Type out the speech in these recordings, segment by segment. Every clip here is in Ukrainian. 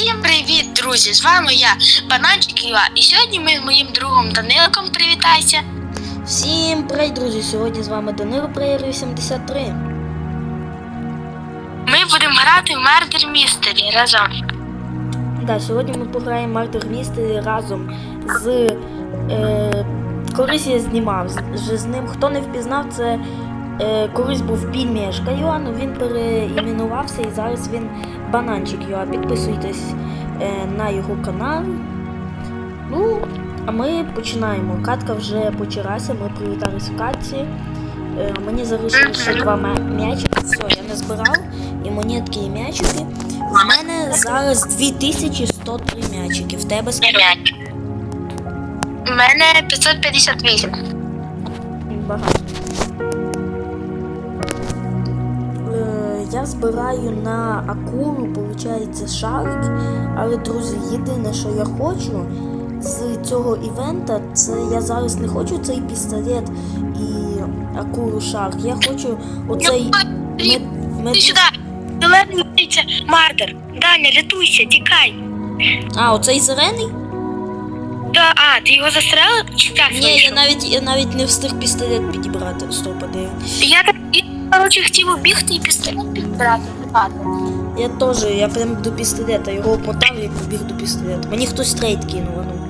Всім привіт, друзі! З вами я, Бананчик Юа, і сьогодні ми з моїм другом Даниликом привітайся. Всім привіт, друзі! Сьогодні з вами Данило Плеєр 83. Ми будемо грати в Murder Mystery разом. Да, сьогодні ми пограємо Мартер Містері разом з. Е, колись я знімав з, з ним. Хто не впізнав, це е, колись був пільмішка Йоанну, він переіменувався і зараз він бананчик Йоа. Підписуйтесь е, на його канал. Ну, а ми починаємо. Катка вже почалася, ми привітались в катці. Е, мені залишилося ще два м'ячики. Все, я не збирав. І монетки, і м'ячики. В мене зараз 2103 м'ячики. В тебе скільки? У мене 558. Багато. Я збираю на акулу, виходить, шарик. Але, друзі, єдине, що я хочу з цього івента, це я зараз не хочу цей пістолет і акулу шарк. Я хочу оцей мед, мед... Ти сюди! Зелений Мардер. Даня, рятуйся, тікай. А, оцей зелений? Да, а, ти його застрелив? Чи так Ні, я навіть, я навіть не встиг пістолет підібрати. Стоп, де? Я так, коротше, хотів убігти і пістолет підбирати. Я теж, я прям до пістолета, його мотав і побіг до пістолета. Мені хтось трейд кинув, ну.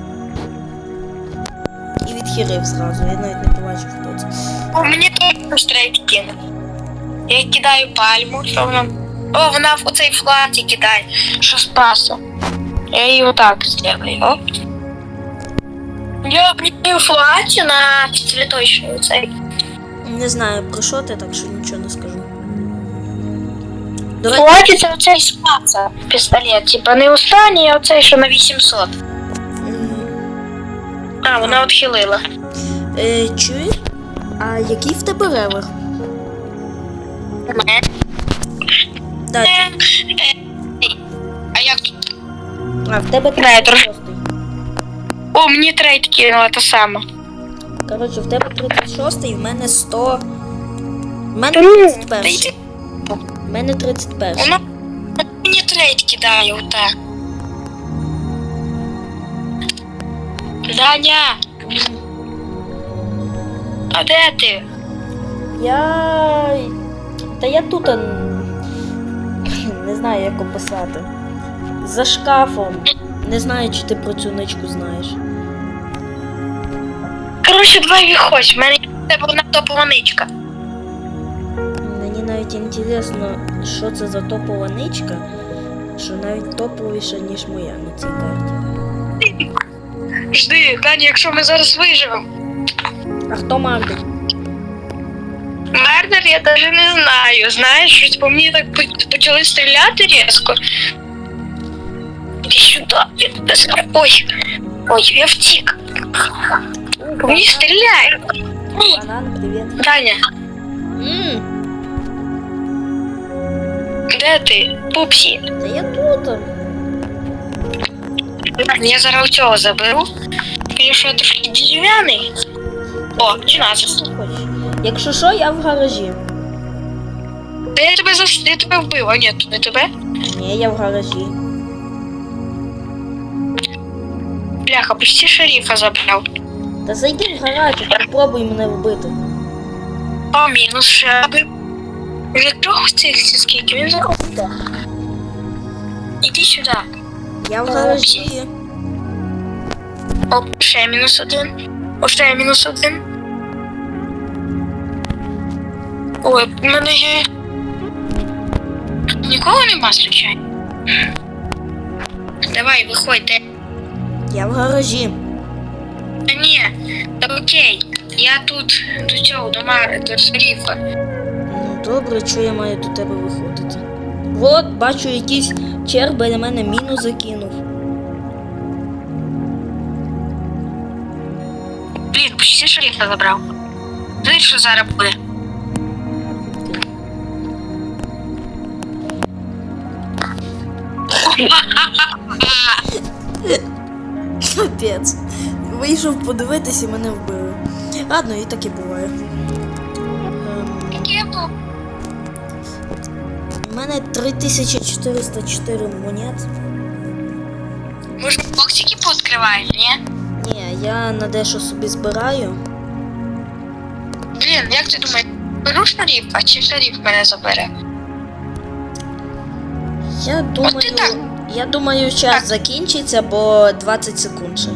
І відхилив зразу, я навіть не побачив, хто це. О, мені теж стрейт кинув. Я кидаю пальму, що вона. О, вона в оцей флаті кидає, що спасу. Я її отак зроблю. Оп. Я кидаю флаті на цвіточний оцей. Не знаю про що ти, так що нічого не скажу. До речі, Флаті оцей спаса пістолет. Типа не останній, а оцей, що на 800. м, А, вона відхилила. е, чуєш? А який в тебе ревер? Да, Е, е, А як тут? а в тебе 36. О, мені трейд кинула те саме. Коротше, в тебе 36 і в мене 100. В мене Та ну, 31. та йди. В мене 31. Воно мені трейд кидає отак. Даня! А де ти? Я. Та я тут а, не знаю, як описати. За шкафом. Не знаю, чи ти про цю ничку знаєш. Коротше, давай виходь, в мене тебе одна топова ничка. Мені навіть інтересно, що це за топова ничка, що навіть топовіша, ніж моя на цій карті. Жди, Даня, якщо ми зараз виживемо. А хто Мардер? Мердер я навіть не знаю. Знаєш, щось по мені так почали стріляти різко. Іди сюди. я тебе зра- Ой, ой, я втік. Мені стріляють. Банан. Даня, Ммм, де ти? Пупсі. та я тут. Я зараз цього заберу. Звісно, я трошки дерев'яний. О. Що хочеш? Якщо що, я в гаражі. Та я тебе зас... я тебе вбив, а ні, не тебе. Ні, я в гаражі. Бляха, почти шерифа забрав. Та зайди в гараж і попробуй мене вбити. О, мінус шаби. Вже трьох цих ці скільки, він зараз. Іди сюди. Я в гаражі. О, ще мінус один. О, ще мінус один. Ой, в мене є. Нікого нема, звичайно. Давай, виходь, де. Я в гаражі. Та ні, та окей. Я тут до цього, до Мари, до шерифа. Ну добре, що я маю до тебе виходити? От, бачу, якийсь черг біля мене міну закинув. Блін, почти шерифа забрав. Дивись, що зараз буде. Капець. Вийшов подивитись і мене вбили. Ладно, і таке буває. Ем, У мене 3404 монет. Може, боксики пооткриваємо, ні? Ні, я на дещо собі збираю. Блін, як ти думаєш, беру шаріфа чи шаріф мене забере? Я думаю, ти так. я думаю, час закінчиться, бо 20 секунд ще.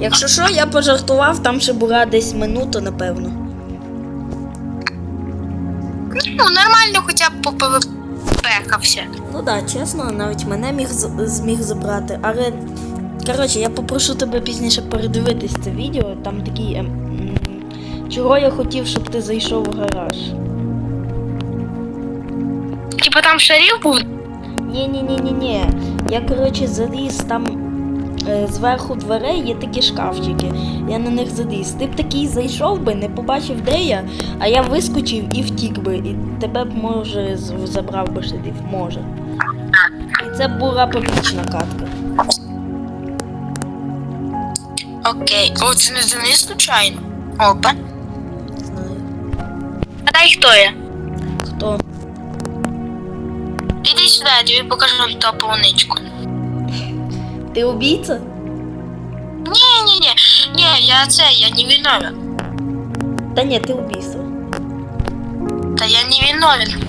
Якщо що, я пожартував, там ще була десь минута, напевно. Ну, нормально хоча б попехався. Ну так, да, чесно, навіть мене міг зміг забрати. Але коротше, я попрошу тебе пізніше передивитись це відео. Там такі. ем, чого я хотів, щоб ти зайшов у гараж. Типа там шаріф був? Ні, ні, ні, ні, ні. Я коротше заліз там е, зверху дверей є такі шкафчики. Я на них заліз. Ти б такий зайшов би, не побачив, де я, а я вискочив і втік би. І тебе б може забрав би шериф, може. І це була побічна катка. Окей. О, це не Денис случайно. Опа. Знаю. А дай хто я? Хто? Іди сюди, я тобі покажу топовничку. Ти убійця? Ні, ні, ні. Ні, я це, я не виновен. Та ні, ти убійство. Та я не виновен.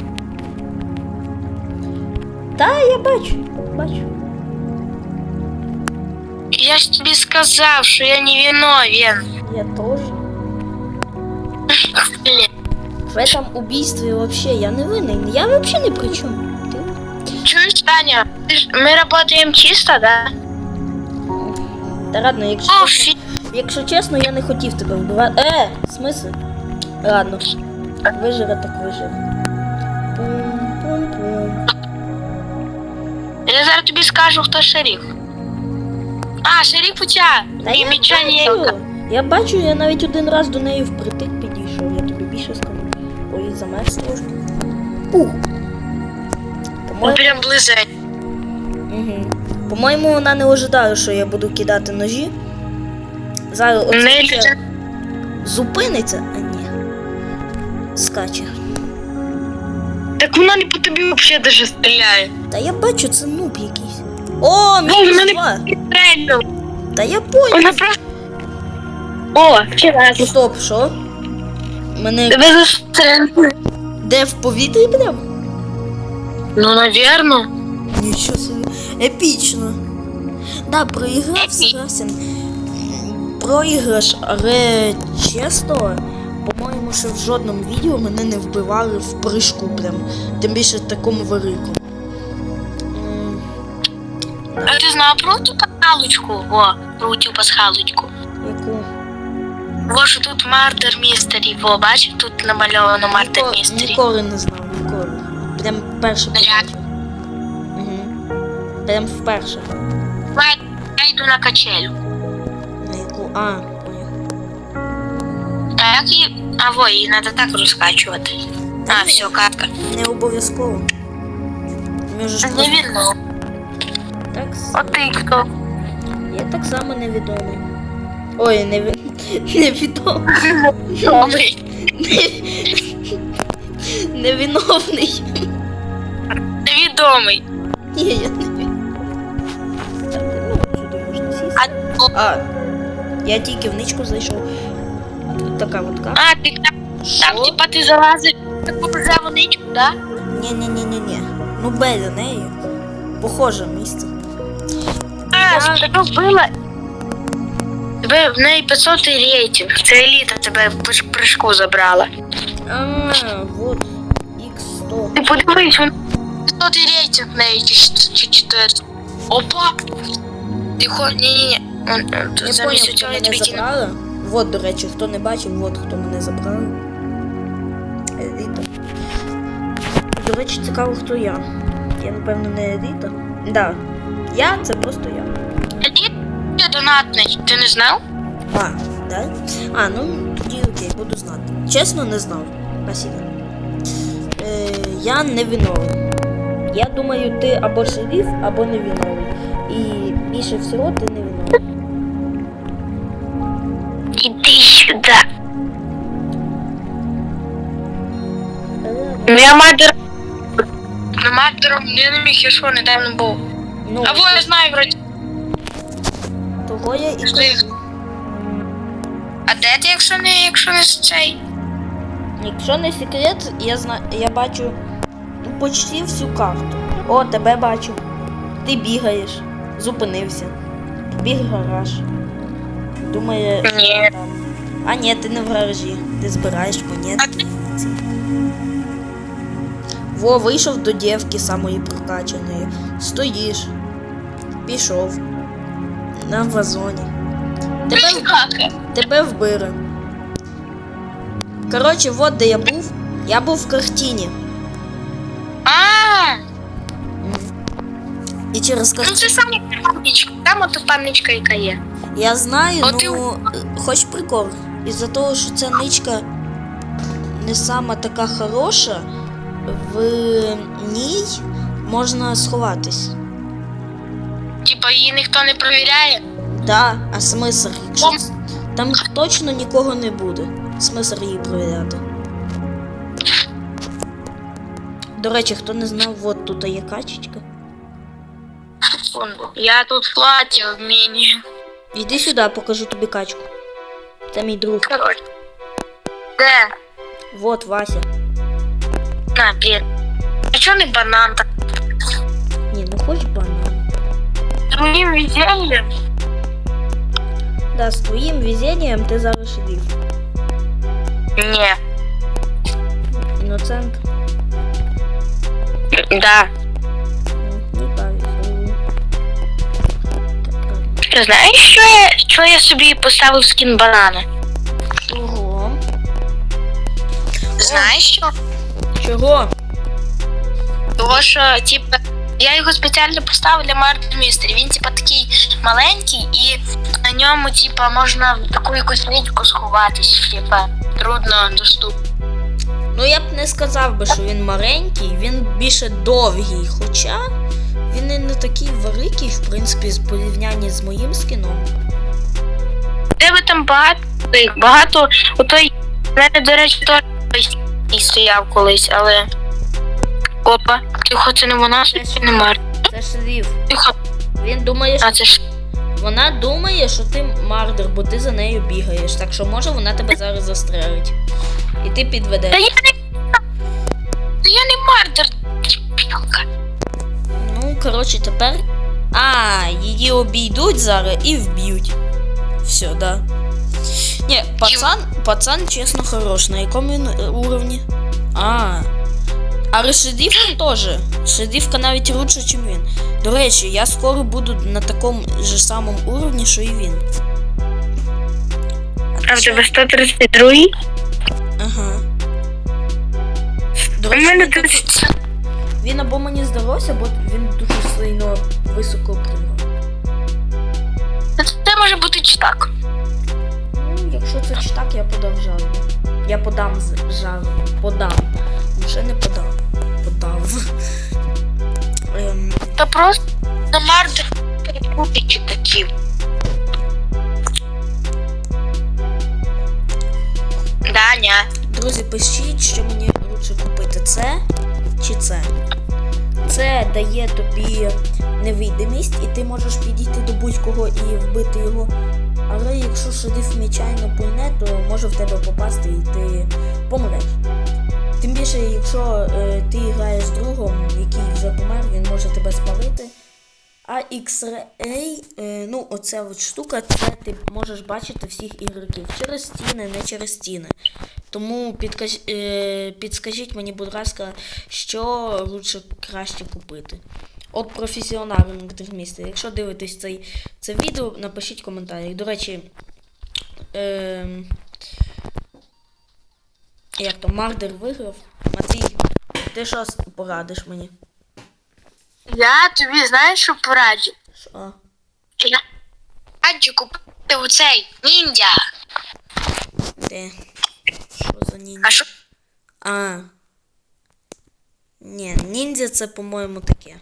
Та я бачу, бачу. Я ж тобі сказав, що я не виновен. Я теж. Блін. В этом убійстві вообще я не винен. Я вообще не при чому. Ти? Чуєш, Таня? Ти ж- Ми працюємо чисто, да? Та ладно, якщо, О, чесно, якщо чесно, я не хотів тебе вбивати. Е, смисл? Ладно. Виживе, так виживе. Пум-пум-пум. Я зараз тобі скажу, хто шериф. А, шериф у тебе. Та Мій я бачу, я бачу, я навіть один раз до неї впритик підійшов, я тобі більше скажу. Ой, замерз трошки. Пух. Прям близень. угу. По-моєму, вона не ожидає, що я буду кидати ножі. Зараз оце зупиниться, а ні. Скаче. Так вона не по тобі взагалі даже стріляє. Та я бачу, це нуб якийсь. О, Ну, мінус два. Та я понял. Вона просто... О, вчора. Стоп, що? Мене Тебе застрельнули. де в повітрі прям? Ну, навірно. Нічого собі. Епічно. Да, проіграв согласен. Проіграш, але чесно, по-моєму, що в жодному відео мене не вбивали в прыжку прям. Тим більше такому великому. А ти знав про ту пасхалочку? О, про ту пасхалочку. Яку? Во, що тут мардер містері. Во, бачиш, тут намальовано мардер містері. Ніколи не знав, ніколи. Прям Реально? побачив. Прям вперше. Я йду на качелю. На яку. А, поняв. А як її... А во, її треба так розкачувати. А, все, катка. Не обов'язково. Можеш Не видно. так. с- А ти хто? Я так само невідомий. Ой, неві... невідомий. Невиновний. Невідомий. Ні, я не А, А, я тільки в ничку зайшов. Тут така от карта. а ти там, там типа ти залазиш таку заводичку, да? Ні-ні-ні-ні-ні. Ну, біля неї. Похоже місце. А, Я- тебе вбила. Тебе в неї 500 рейтинг. Це еліта тебе в прыжку забрала. А, вот. X100. Ти подивись, вона 500 рейтинг в неї чи щ- чи 400. Опа! Тихо, ні-ні-ні. Не поняв, Замість хто мене тобі забрала. Вот, до речі, хто не бачив, вот хто мене забрав. Еліта. До речі, цікаво, хто я. Я, напевно, не еліта. Да. Я це просто я. Еліта донатний. Ти не знав? А, да? А, ну тоді окей, буду знати. Чесно, не знав. Спасибо. Е, я не виновний. Я думаю, ти або шериф, або не виновний. І більше всього ти не виновний. Іди сюди. Е, Я мадер. Мардером я не міг, я що недавно був. Ну, Або я знаю вроді. того я і Що. А де ти, якщо не, якщо не цей? Якщо не секрет, я зна... я бачу почти всю карту. О, тебе бачу. Ти бігаєш, зупинився. Біг гараж. Думає. Ні. там. А ні, ти не в гаражі. Ти збираєш монети. Во, вийшов до дівки самої прокачаної. Стоїш. Пішов. На вазоні. Тебе, тебе вбили. Коротше, от де я був. Я був в картині. І через ну картину. це саме пам'ятничка. Там ото пам'ятничка, яка є. Я знаю, От і- ну е, хоч прикол. Із-за того, що ця ничка не сама така хороша, в ній можна сховатись. Типа її ніхто не перевіряє. Да, а смисл, якщо там точно нікого не буде. Смисл її провіряти. До речі, хто не знав, от тут є качечка. Секунду. Я тут в платі в міні. Іди сюди, покажу тобі качку. Це мій друг. Коротше. Де? Вот Вася. На, блін. А чого не банан так? Ні, ну хоч банан. З моїм везінням. Да, з твоїм везінням ти зараз шериф. Ні. Іноцент. Да. Ти знаєш, що я, що я собі поставив скін банана? Чого? Знаєш що? Чого? Того, що, типа, я його спеціально поставив для Murder Mystery. Він, типа, такий маленький, і на ньому, типа, можна в таку якусь нитку сховатись, типа, трудно доступно. Ну я б не сказав би, що він маленький, він більше довгий, хоча він і не такий великий, в принципі, з порівнянні з моїм скіном. Тебе там багато, багато, отой, в мене, до речі, теж той стояв колись, але. Опа, тихо, це не вона, це не Мар. Це шериф. Тихо, Він думає, що а це ж. вона думає, що ти мардер, бо ти за нею бігаєш. Так що може вона тебе зараз застрелить. І ти Та підведеш. я не. Та я не мардер. Білка. Коротше, тепер. А, її обійдуть зараз і вб'ють. Все, да. Ні, пацан, пацан, чесно, хорош. На якому він е, уровні? А. А решедівка теж. Шедівка навіть лучше, ніж він. До речі, я скоро буду на такому ж самому уровні, що і він. А в тебе 132? Ага. До У мене 30. Він або мені здалося, або він дуже сильно високо пригав. Це може бути чи так. Ну, якщо це ж так, я подав жалобу. Я подам жалобу. Подам. Ще не подав. Подав. Ем, Та просто на мардер перепути читаків. Даня. друзі, пишіть, що мені лучше купити це чи це. Це дає тобі невидимість, і ти можеш підійти до будь-кого і вбити його. Але якщо шериф нечайно пульне, то може в тебе попасти і ти помреш. Тим більше, якщо е, ти граєш з другом, який вже помер, він може тебе спалити. А X-Ray, е, ну, оця от штука, це ти можеш бачити всіх ігроків через стіни, не через стіни. Тому підкаж, е, підскажіть мені, будь ласка, що лучше краще купити. От професіональному місця. Якщо дивитесь цей, це відео, напишіть коментарі. До речі, е, як то Мардер виграв. Матвій, ти що порадиш мені? Я тобі знаєш, що пораджу? Що? Я раджу купити у цей ніндзя. Де? Що за ніндзя? А що? А. Ні, ніндзя це, по-моєму, таке.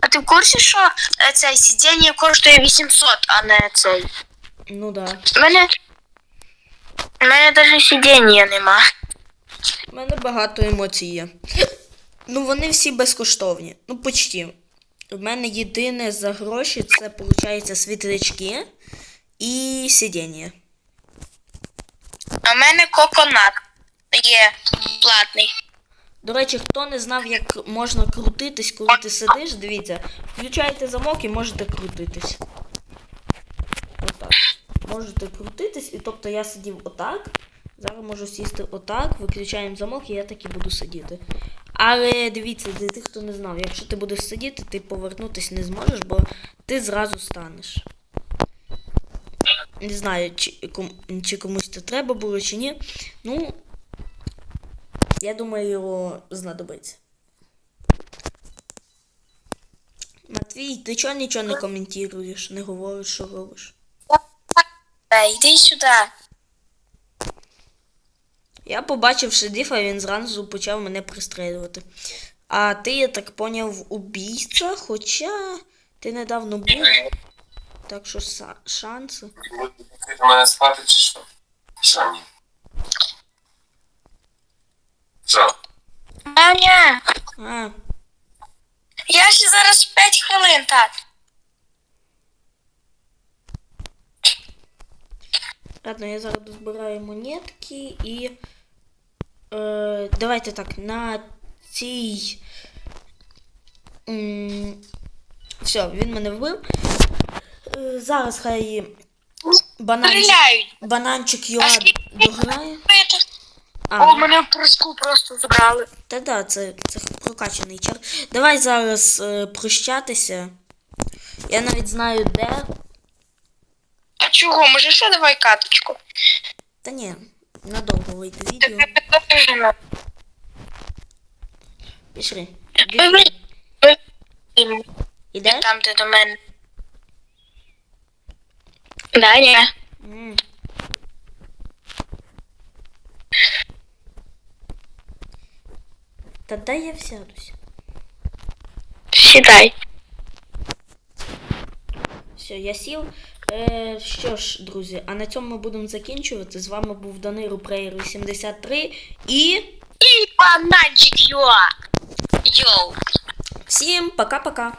А ти в курсі, що е, цей сидіння коштує 800, а не цей? Ну да. У мене. У мене навіть сидіння нема. У мене багато емоцій є. Ну, вони всі безкоштовні. Ну, почти. У мене єдине за гроші це, виходить, світлячки і сидіння. А в мене коконат є платний. До речі, хто не знав, як можна крутитись, коли ти сидиш, дивіться, включаєте замок і можете крутитись. Отак. Можете крутитись, і тобто я сидів отак. Зараз можу сісти отак, виключаємо замок, і я так і буду сидіти. Але дивіться, для тих, хто не знав, якщо ти будеш сидіти, ти повернутись не зможеш, бо ти зразу станеш. Не знаю, чи, чи комусь це треба було, чи ні. Ну, я думаю, його знадобиться. Матвій, ти чого нічого не коментуєш, не говориш, що робиш? Йди сюди. Я побачив шедіфа, він зразу почав мене пристрелювати. А ти, я так поняв, убійця, хоча ти недавно був, так що са- шанси. Ти до мене спати чи що? Що ні? Що? Аня, А, я ще зараз 5 хвилин, так. ладно, я зараз дозбираю монетки і. Е, давайте так, на цій. Все, він мене вбив. Е, зараз хай бананчик, Стріляють. бананчик А Йоа скільки. О, мене в прыжку просто забрали. Та да, це, це прокачаний чар. Давай зараз е, прощатися. Я навіть знаю де. А чого? Може ще давай каточку? Та ні, надовго вийде відео. Тебе підтверджено. Пішли. Вибери. Вибери. Ідеш? Там, де до мене. Да, ні. М. Та дай я всядусь. Сідай. Все, я сів. Е, що ж, друзі, а на цьому ми будемо закінчувати. З вами був Даниру Прейер 83 і І бананчик Йоа! Йоу. всім пока-пока.